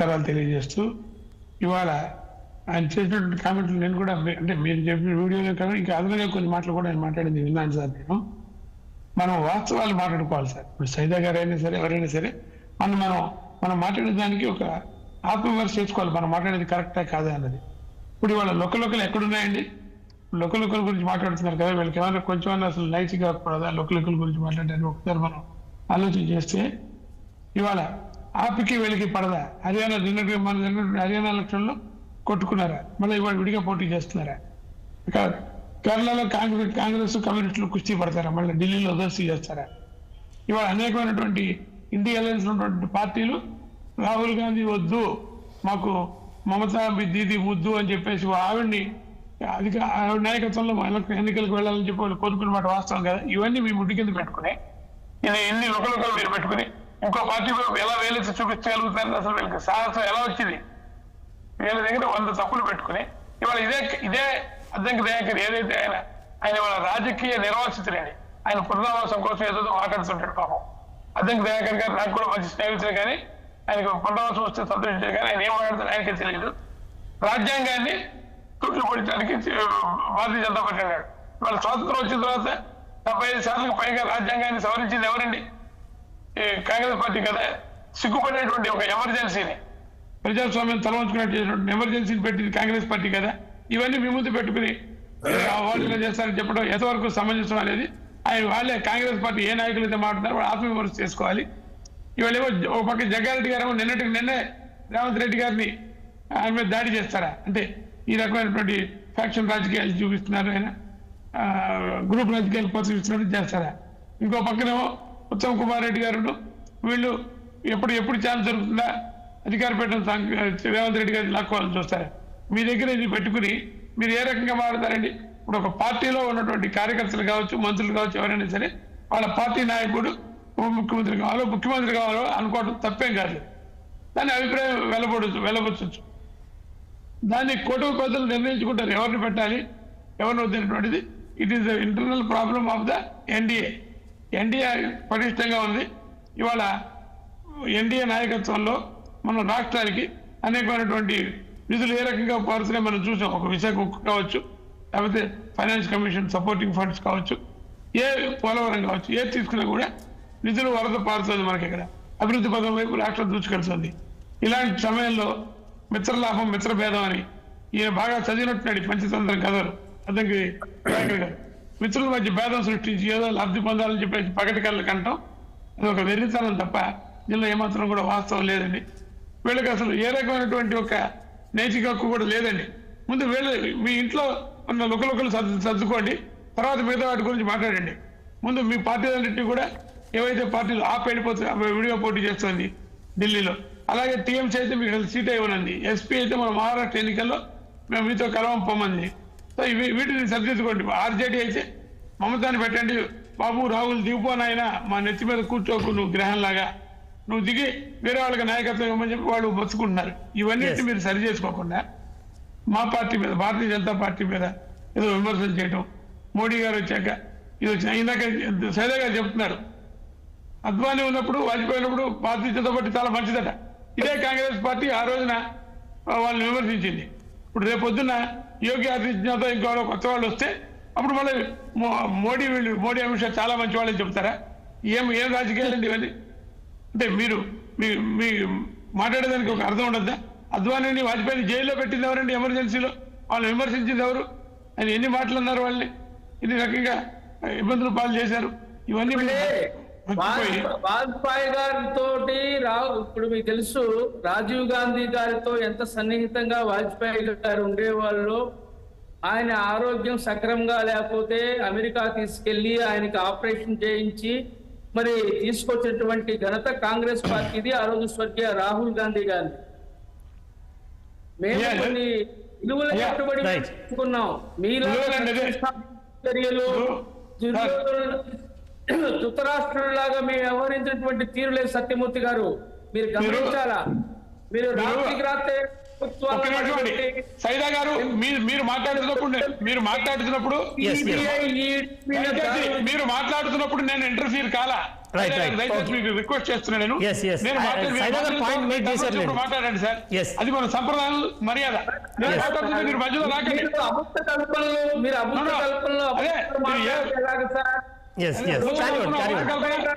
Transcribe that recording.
నమస్కారాలు తెలియజేస్తూ ఇవాళ ఆయన చేసినటువంటి కామెంట్లు నేను కూడా అంటే మీరు చెప్పిన వీడియోలో కానీ ఇంకా అదనంగా కొన్ని మాటలు కూడా నేను మాట్లాడింది విన్నాను సార్ నేను. మనం వాస్తవాలు మాట్లాడుకోవాలి సార్. ఇప్పుడు సైదా గారు అయినా సరే ఎవరైనా సరే మనం మనం మనం మాట్లాడే దానికి ఒక ఆత్మవిమర్శ చేసుకోవాలి. మనం మాట్లాడేది కరెక్టా కాదా అన్నది. ఇప్పుడు ఇవాళ లొక్కలొక్కలు ఎక్కడున్నాయండి? లొక్కలొక్కల గురించి మాట్లాడుతున్నారు కదా వీళ్ళకి ఏమైనా కొంచెం అసలు నైతిక కాకూడదా లొక్కలొక్కల గురించి మాట్లాడడానికి ఒకసారి మనం ఆలోచన చేస్తే ఇవాళ ఆపికి వెలికి పడదా. హర్యానా నిన్నటి మన నిన్నటి హర్యానా ఎలక్షన్లో కొట్టుకున్నారా. మళ్ళీ ఇవాళ విడిగా పోటీ చేస్తున్నారా. ఇక కేరళలో కాంగ్రెస్ కాంగ్రెస్ కమ్యూనిస్టులు కుస్తీ పడతారా. మళ్ళీ ఢిల్లీలో దోస్తీ చేస్తారా. ఇవాళ అనేకమైనటువంటి ఇండియా అలయన్స్ ఉన్నటువంటి పార్టీలు రాహుల్ గాంధీ వద్దు మాకు మమతా దీది వద్దు అని చెప్పేసి ఆవిడ్ని అధిక ఆవిడ నాయకత్వంలో ఎన్నికలకు వెళ్ళాలని చెప్పి వాళ్ళు కోరుకున్న మాట వాస్తవం కదా. ఇవన్నీ మీ ముడి కింద పెట్టుకుని ఇది ఎన్ని ఒకరికొకరు మీరు పెట్టుకుని ఇంకో పార్టీ ఎలా వేలెత్తి చూపించగలుగుతారని అసలు వీళ్ళకి సాహసం ఎలా వచ్చింది? వీళ్ళ దగ్గర వంద తప్పులు పెట్టుకుని ఇవాళ ఇదే ఇదే అద్దంకి దయాకర్. ఏదైతే ఆయన ఆయన వాళ్ళ రాజకీయ నిర్వాసితులేని ఆయన పునరావాసం కోసం ఏదో మాట్లాడుతుంటాడు పాపం. అద్దంకి దయాకర్ గారు నాకు కూడా మంచి స్నేహితులు కానీ ఆయనకు పునరావాసం వస్తే సంతోషించారు కానీ ఆయన ఏం మాట్లాడుతారు ఆయనకే తెలియదు. రాజ్యాంగాన్ని తుట్లు పొడిచడానికి భారతీయ జనతా పార్టీ అన్నాడు. వాళ్ళ స్వాతంత్రం వచ్చిన తర్వాత డెబ్బై ఐదు శాతం పైగా రాజ్యాంగాన్ని సవరించింది ఎవరండి? కాంగ్రెస్ పార్టీ కదా సిగ్గుపడేటువంటి ఒక ఎమర్జెన్సీని. ప్రజాస్వామ్యం తలవంచుకున్నటువంటి ఎమర్జెన్సీని పెట్టింది కాంగ్రెస్ పార్టీ కదా. ఇవన్నీ మీ ముందు పెట్టుకుని వాళ్ళు చేస్తారని చెప్పడం ఎంతవరకు సమంజసం అనేది? ఆయన వాళ్ళే కాంగ్రెస్ పార్టీ ఏ నాయకులు అయితే మాట్లాడారు వాళ్ళు ఆత్మవిమర్శ చేసుకోవాలి. ఇవాళ ఏమో ఒక పక్క జగ్గారెడ్డి గారు నిన్నటికి నిన్నే రేవంత్ రెడ్డి గారిని ఆయన మీద దాడి చేస్తారా? అంటే ఈ రకమైనటువంటి ఫ్యాక్షన్ రాజకీయాలు చూపిస్తున్నారు ఆయన. గ్రూప్ రాజకీయాలు ప్రోత్సహిస్తున్నట్టు చేస్తారా? ఇంకో పక్కనేమో ఉత్తమ్ కుమార్ రెడ్డి గారు వీళ్ళు ఎప్పుడు ఎప్పుడు ఛాన్స్ దొరుకుతుందా? అధికార పీఠం రేవంత్ రెడ్డి గారిని లాక్కోవాలని చూస్తారు? మీ దగ్గర ఇది పెట్టుకుని మీరు ఏ రకంగా మారుతారండి? ఇప్పుడు ఒక పార్టీలో ఉన్నటువంటి కార్యకర్తలు కావచ్చు మంత్రులు కావచ్చు ఎవరైనా సరే వాళ్ళ పార్టీ నాయకుడు ఉప ముఖ్యమంత్రి కావాలో ముఖ్యమంత్రి కావాలో అనుకోవడం తప్పేం కాదు. దాని అభిప్రాయం వెళ్ళబడచ్చు వెలబొచ్చు దాన్ని కోటమి కోతలు నిర్ణయించుకుంటారు. ఎవరిని పెట్టాలి? ఎవరిని వద్దనేటువంటిది it is the internal problem of the NDA NDA పటిష్టంగా ఉంది. ఇవాళ ఎన్డీఏ నాయకత్వంలో మనం రాష్ట్రానికి అనేకమైనటువంటి నిధులు ఏ రకంగా పారుతున్నాయి మనం చూసాం. ఒక విశాఖ ఉక్కు కావచ్చు లేకపోతే ఫైనాన్స్ కమిషన్ సపోర్టింగ్ ఫండ్స్ కావచ్చు ఏ పోలవరం కావచ్చు ఏ తీసుకున్నా కూడా నిధులు వరద పారుతుంది మనకి ఇక్కడ. అభివృద్ధి పదం వైపు రాష్ట్రం దూచుకెళ్తుంది ఇలాంటి సమయంలో మిత్రలాభం మిత్రభేదం అని ఈయన బాగా చదివినట్టున్నాడు పంచతంత్రం కథలు. అతనికి గారు. మిత్రుల మధ్య భేదం సృష్టించి ఏదో లబ్ధి పొందాలని చెప్పేసి పగటి కళ్ళు కంటాం. అది ఒక వెర్రితనం తప్ప దీనిలో ఏమాత్రం కూడా వాస్తవం లేదండి. వీళ్ళకి అసలు ఏ రకమైనటువంటి ఒక నైతిక హక్కు కూడా లేదండి. ముందు వీళ్ళు మీ ఇంట్లో ఉన్న లుకలుకలు సర్దు సర్దుకోండి. తర్వాత మిగతా వాటి గురించి మాట్లాడండి. ముందు మీ పార్టీలన్నింటినీ కూడా ఏవైతే పార్టీలు ఆప్ వెళ్ళిపోతుంది విడిగా పోటీ చేస్తుంది ఢిల్లీలో. అలాగే టీఎంసీ అయితే మీకు సీట్ ఇవ్వనండి ఎస్పీ అయితే మన మహారాష్ట్ర ఎన్నికల్లో మేము మీతో కలవం పొమ్మంది. సో వీటిని సరిదిద్దుకోండి ఆర్జేడీ అయితే మమతాన్ని పెట్టండి. బాబు రాహుల్ దిగిపోనాయన మా నెత్తి మీద కూర్చోకు నువ్వు గ్రహంలాగా. నువ్వు దిగి వేరే వాళ్ళకి నాయకత్వం ఇవ్వమని చెప్పి వాళ్ళు బతుకుంటున్నారు ఇవన్నీ. మీరు సరి చేసుకోకుండా మా పార్టీ మీద భారతీయ జనతా పార్టీ మీద ఏదో విమర్శలు చేయటం. మోడీ గారు వచ్చాక ఇది వచ్చిన ఇందాక సైదా గారు చెప్తున్నారు. అద్వానీ ఉన్నప్పుడు వాజ్పేయి ఉన్నప్పుడు భారతీయ జనతా పార్టీ చాలా మంచిదట. ఇదే కాంగ్రెస్ పార్టీ ఆ రోజున వాళ్ళని విమర్శించింది. ఇప్పుడు రేపు పొద్దున్న యోగి ఆదిత్యనాథ్ ఇంకో కొత్త వాళ్ళు వస్తే అప్పుడు మళ్ళీ మోడీ వీళ్ళు మోడీ అమిత్ షా చాలా మంచి వాళ్ళని చెప్తారా? ఏం ఏం రాజకీయాలండి ఇవన్నీ? అంటే మీరు మీ మీ మాట్లాడేదానికి ఒక అర్థం ఉండద్దా? అద్వానీని వాజ్పేయిని జైల్లో పెట్టింది ఎవరండి ఎమర్జెన్సీలో? వాళ్ళని విమర్శించింది ఎవరు? ఆయన ఎన్ని మాటలు అన్నారు వాళ్ళని? ఇన్ని రకంగా ఇబ్బందులు పాలు చేశారు? ఇవన్నీ వాజ్పేయి గారితో ఇప్పుడు మీకు తెలుసు రాజీవ్ గాంధీ గారితో ఎంత సన్నిహితంగా వాజ్పేయి గారు ఉండేవాళ్ళు ఆయన ఆరోగ్యం సక్రమంగా లేకపోతే అమెరికా తీసుకెళ్ళి ఆయనకి ఆపరేషన్ చేయించి మరి తీసుకొచ్చినటువంటి ఘనత కాంగ్రెస్ పార్టీది ఆ రోజు స్వర్గీయ రాహుల్ గాంధీ గారిని మేము. కొన్ని విలువల కట్టుబడి మీలో అదే. చర్యలు. ధృతరాష్ట్రులాగా మేము వ్యవహరించినటువంటి తీరు లేదు సత్యమూర్తి గారు మీరు గమనించాలా? మీరు మీరు- రాత్రికి రాత్రే సైదా గారు మీరు మీరు మాట్లాడుతున్నప్పుడు మీరు మాట్లాడుతున్నప్పుడు మీరు మాట్లాడుతున్నప్పుడు నేను ఇంటర్ఫీర్ కాలా? రిక్వెస్ట్ చేస్తున్నాను నేను. మాట్లాడండి సార్. అది మన సంప్రదాయం మర్యాద. నేను. మాట్లాడుతుంటే మీరు మధ్యలో రాకండి. మీరు yes yes. carry on carry on.